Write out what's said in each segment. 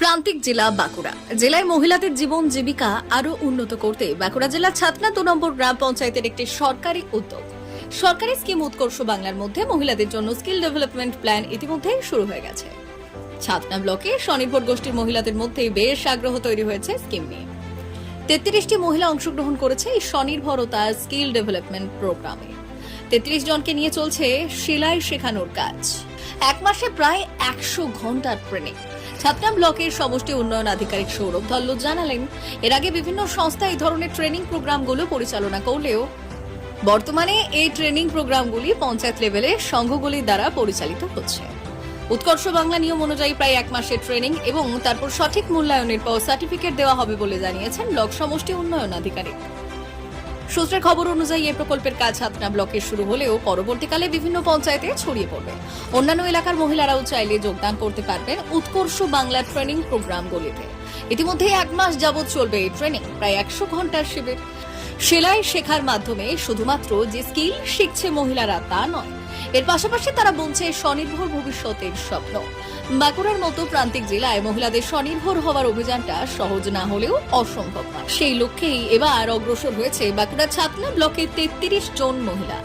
প্রান্তিক জেলা বাঁকুড়া। জেলায় মহিলাদের জীবন জীবিকা আরও উন্নত করতে বাঁকুড়া জেলার ছাতনা দু নম্বর গ্রাম পঞ্চায়েতের একটি সরকারি উদ্যোগ। সরকারি স্কিম উৎকর্ষ বাংলার মধ্যে মহিলাদের জন্য স্কিল ডেভেলপমেন্ট প্ল্যান ইতিমধ্যেই শুরু হয়ে গেছে। ছাতনা ব্লকে স্বনির্ভর গোষ্ঠীর মহিলাদের মধ্যে বেশ আগ্রহ তৈরি হয়েছে স্কিম নিয়ে। তেত্রিশটি মহিলা অংশগ্রহণ করেছে এই স্বনির্ভরতা স্কিল ডেভেলপমেন্ট প্রোগ্রামে। তেত্রিশ জনকে নিয়ে চলছে সেলাই শেখানোর কাজ। এক মাসে প্রায় একশো ঘণ্টার ট্রেনিং। ছাত্রা ব্লকের সমষ্টি উন্নয়ন আধিকারিক সৌরভ ধল্ল জানালেন, এর আগে বিভিন্ন সংস্থা এই ধরনের ট্রেনিং প্রোগ্রামগুলো পরিচালনা করলেও বর্তমানে এই ট্রেনিং প্রোগ্রামগুলি পঞ্চায়েত লেভেলে সংঘগুলির দ্বারা পরিচালিত হচ্ছে। উৎকর্ষ বাংলা নিয়ম অনুযায়ী প্রায় এক মাসের ট্রেনিং এবং তারপর সঠিক মূল্যায়নের পর সার্টিফিকেট দেওয়া হবে বলে জানিয়েছেন ব্লক সমষ্টি উন্নয়ন আধিকারিক। সূত্রের খবর অনুযায়ী এই প্রকল্পের কাজ হাতনা ব্লকে শুরু হলেও পরবর্তীকালে বিভিন্ন পঞ্চায়েতে ছড়িয়ে পড়বে। অন্যান্য এলাকার মহিলারাও চাইলে যোগদান করতে পারবেন উৎকর্ষ বাংলা ট্রেনিং প্রোগ্রামগুলিতে। ইতিমধ্যে এক মাস যাবৎ চলবে এই ট্রেনিং, প্রায় একশো ঘণ্টার শিবির। সেলাই শেখার মাধ্যমে শুধুমাত্র যে স্কিল শিখছে মহিলারা তা নয় এর পাশাপাশি তারা বলছে স্বনির্ভর ভবিষ্যতের স্বপ্ন। বাঁকুড়ার মতো প্রান্তিক জেলায় মহিলাদের স্বনির্ভর হওয়ার অভিযানটা সহজ না হলেও অসম্ভব। নয় সেই লক্ষ্যেই এবার অগ্রসর হয়েছে বাঁকুড়া ছাতনা ব্লকের তেত্রিশ জন মহিলা।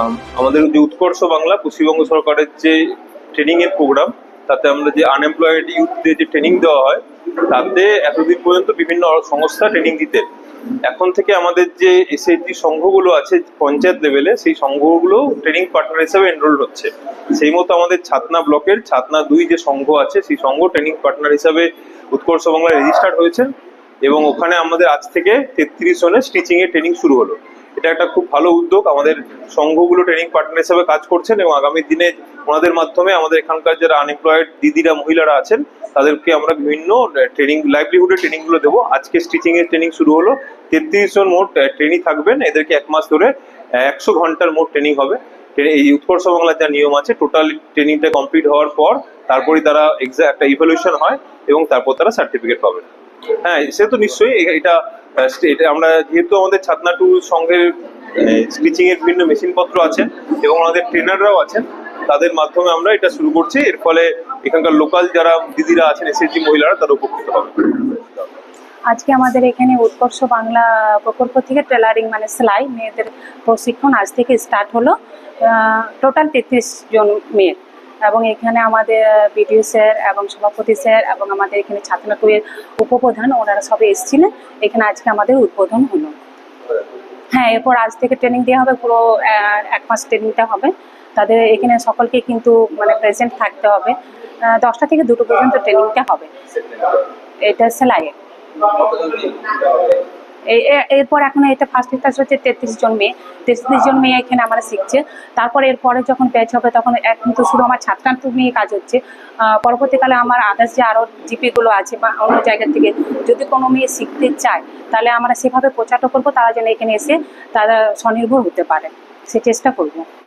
আম, আমাদের যে উৎকর্ষ বাংলা পশ্চিমবঙ্গ সরকারের যে ট্রেনিং এর প্রোগ্রাম তাতে আমরা যে আনএমপ্লয়েড ইউথদের যে ট্রেনিং দেওয়া হয় তাতে এতদিন পর্যন্ত বিভিন্ন সংস্থা ট্রেনিং দিতেন। এখন থেকে আমাদের যে এসএইচজি সংঘগুলো আছে পঞ্চায়েত লেভেলে সেই সংঘগুলো ট্রেনিং পার্টনার হিসেবে এনরোল হচ্ছে। সেই মতো আমাদের ছাতনা ব্লকের ছাতনা দুই যে সংঘ আছে, সেই সংঘ ট্রেনিং পার্টনার হিসাবে উৎকর্ষ বাংলায় রেজিস্টার্ড হয়েছে এবং ওখানে আমাদের আজ থেকে তেত্রিশ জনের স্টিচিং এর ট্রেনিং শুরু হলো। এটা একটা খুব ভালো উদ্যোগ। আমাদের সংঘগুলো ট্রেনিং পার্টনার হিসেবে কাজ করছেন এবং আগামী দিনে ওনাদের মাধ্যমে আমাদের এখানকার যারা আনএমপ্লয়েড দিদিরা, মহিলারা আছেন, তাদেরকে আমরা বিভিন্ন ট্রেনিং লাইভলিহুডের ট্রেনিংগুলো দেবো। আজকে স্টিচিং এর ট্রেনিং শুরু হলো। তেত্রিশ জন মোট ট্রেনিং থাকবেন। এদেরকে এক মাস ধরে একশো ঘণ্টার মোট ট্রেনিং হবে। এই উৎকর্ষ বাংলার যা নিয়ম আছে টোটাল ট্রেনিংটা কমপ্লিট হওয়ার পর তারপরে তারা একটা ইভলিউশন হয় এবং তারপর তারা সার্টিফিকেট পাবেন। হ্যাঁ সে তো নিশ্চয়ই এটা এটা আমরা যেহেতু আমাদের ছাতনা টু সঙ্গের স্টিচিং এর বিভিন্ন মেশিনপত্র আছে এবং আমাদের ট্রেনাররাও আছেন, তাদের মাধ্যমে আমরা এটা শুরু করছি। এর ফলে এখানকার লোকাল যারা দিদিরা আছেন এসএসজি মহিলারা, তারা উপকৃত হবে। আজকে আমাদের এখানে উৎকর্ষ বাংলা প্রকল্প থেকে টেলারিং মানে সেলাই মেয়েদের প্রশিক্ষণ আজ থেকে স্টার্ট হলো। টোটাল তেত্রিশ জন মেয়ে। এবং এখানে আমাদের বিডিও স্যার এবং সভাপতি স্যার এবং আমাদের এখানে ছাত্রনাটুয়ের উপপ্রধান, ওনারা সবাই এসেছিলেন। এখানে আজকে আমাদের উদ্বোধন হলো। হ্যাঁ এরপর আজ থেকে ট্রেনিং দেওয়া হবে, পুরো এক মাস ট্রেনিংটা হবে। তাদের এখানে সকলকে কিন্তু মানে প্রেজেন্ট থাকতে হবে। দশটা থেকে দুটো পর্যন্ত ট্রেনিংটা হবে। এটা সেলাইয়ের এরপর এখন এটা ফার্স্ট ক্লাস হচ্ছে তেত্রিশ জন মেয়ে। তেত্রিশ জন মেয়ে এখানে আমরা শিখছে। তারপর এরপরে যখন ব্যাচ হবে তখন এখন তো শুধু আমার ছাত্রান্ত নিয়ে কাজ হচ্ছে। পরবর্তীকালে আমার আদার্স যে আরও জিপিগুলো আছে বা অন্য জায়গা থেকে যদি কোনো মেয়ে শিখতে চায়, তাহলে আমরা সেভাবে প্রচারটা করব। তারা যেন এখানে এসে তারা স্বনির্ভর হতে পারে। সে চেষ্টা করব।